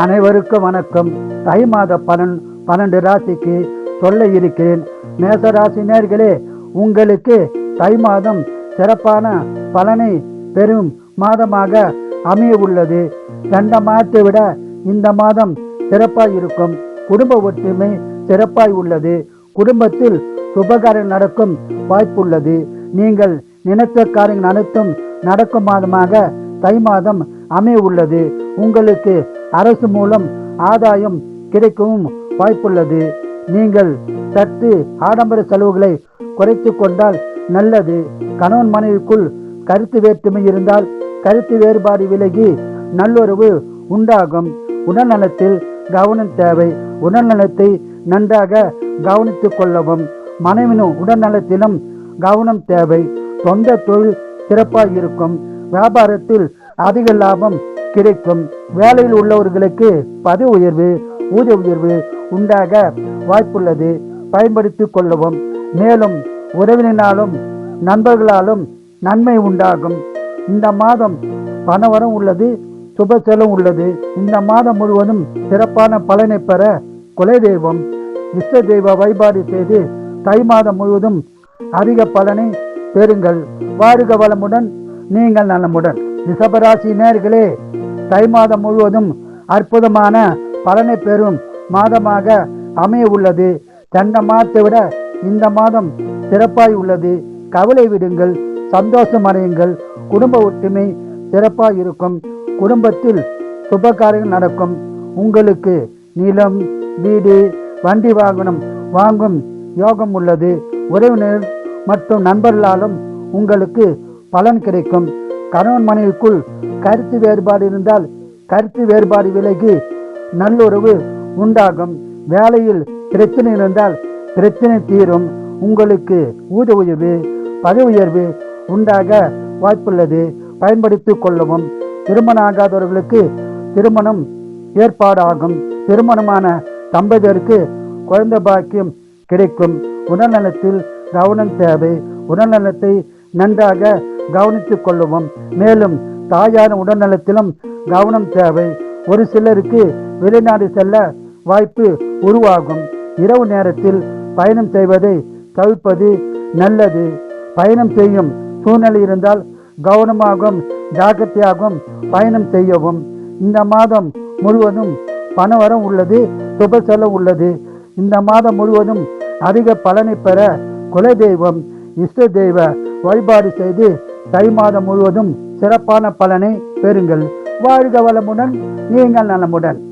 அனைவருக்கும் வணக்கம். தை மாத பலன் பன்னெண்டு ராசிக்கு சொல்ல இருக்கிறேன் மேச ராசி நேர்களே உங்களுக்கு தை மாதம் சிறப்பான பலனை பெறும் மாதமாக அமைய உள்ளது சென்ற மாதத்தை விட இந்த மாதம் சிறப்பாய் இருக்கும். குடும்ப ஒற்றுமை சிறப்பாய் உள்ளது. குடும்பத்தில் சுபகாரியம் நடக்கும் வாய்ப்புள்ளது. நீங்கள் நினைத்த காரியங்கள் அனைத்தும் நடக்கும் மாதமாக தை மாதம் அமைய உள்ளது உங்களுக்கு அரசு மூலம் ஆதாயம் கிடைக்கவும் வாய்ப்புள்ளது. நீங்கள் சற்று ஆடம்பர செலவுகளை குறைத்து கொண்டால் நல்லது. கணவன் மனைவிக்குள் கருத்து வேற்றுமை இருந்தால் கருத்து வேறுபாடு விலகி நல்லுறவு உண்டாகும். உடல்நலத்தில் கவனம் தேவை. உடல்நலத்தை நன்றாக கவனித்துக் கொள்ளவும். மனைவினும் உடல்நலத்திலும் கவனம் தேவை. சொந்த தொழில் சிறப்பாக இருக்கும். வியாபாரத்தில் அதிக லாபம் கிடைக்கும். வேலையில் உள்ளவர்களுக்கு பதவி உயர்வு ஊதிய உயர்வு உண்டாக வாய்ப்புள்ளது. பயன்படுத்திக் கொள்ளவும். மேலும் உறவினாலும் நண்பர்களாலும் நன்மை உண்டாகும். இந்த மாதம் பணவரம் உள்ளது சுப செலவு உள்ளது. இந்த மாதம் முழுவதும் சிறப்பான பலனை பெற குலதெய்வம் இஷ்ட தெய்வ வழிபாடு செய்து தை மாதம் முழுவதும் அதிக பலனை பெறுங்கள். வாருக வளமுடன் நீங்கள் நலமுடன். ரிஷபராசி நேர்களே தை மாதம் முழுவதும் அற்புதமான பலனை பெறும் மாதமாக அமைய உள்ளது சென்ற மாதத்தை விட இந்த மாதம் சிறப்பாய் உள்ளது. கவலை விடுங்கள் சந்தோஷம் அடையுங்கள். குடும்ப ஒற்றுமை சிறப்பாக இருக்கும். குடும்பத்தில் சுபகாரியங்கள் நடக்கும். உங்களுக்கு நிலம் வீடு வண்டி வாகனம் வாங்கும் யோகம் உள்ளது. உறவினர் மற்றும் நண்பர்களாலும் உங்களுக்கு பலன் கிடைக்கும். கணவன் மனைவிக்குள் கருத்து வேறுபாடு இருந்தால் கருத்து வேறுபாடு விலகி நல்லுறவு உண்டாகும். வேலையில் பிரச்சனை இருந்தால் பிரச்சனை தீரும். உங்களுக்கு ஊத உயர்வு பதவி உயர்வு உண்டாக வாய்ப்புள்ளது. பயன்படுத்தி கொள்ளவும். திருமணம் ஆகாதவர்களுக்கு திருமணம் ஏற்பாடாகும். திருமணமான தம்பதியருக்கு குழந்தை பாக்கியம் கிடைக்கும். உடல்நலத்தில் கவனம் தேவை. உடல்நலத்தை நன்றாக கவனித்துக் கொள்ளவும். மேலும் தாயார் உடல்நலத்திலும் கவனம் தேவை. ஒரு சிலருக்கு வெளிநாடு செல்ல வாய்ப்பு உருவாகும். இரவு நேரத்தில் பயணம் செய்வதை தவிர்ப்பது நல்லது. பயணம் செய்யும் சூழ்நிலை இருந்தால் கவனமாகவும் ஜாக்கிரதையாகவும் பயணம் செய்யவும். இந்த மாதம் முழுவதும் பணவரம் உள்ளது சுப செலவு உள்ளது. இந்த மாதம் முழுவதும் அதிக பலனை பெற குலதெய்வம் இஷ்ட தெய்வ வழிபாடு செய்து தை மாதம் முழுவதும் சிறப்பான பலனை பெறுங்கள். வாழ்க வளமுடன் நீங்கள் நலமுடன்.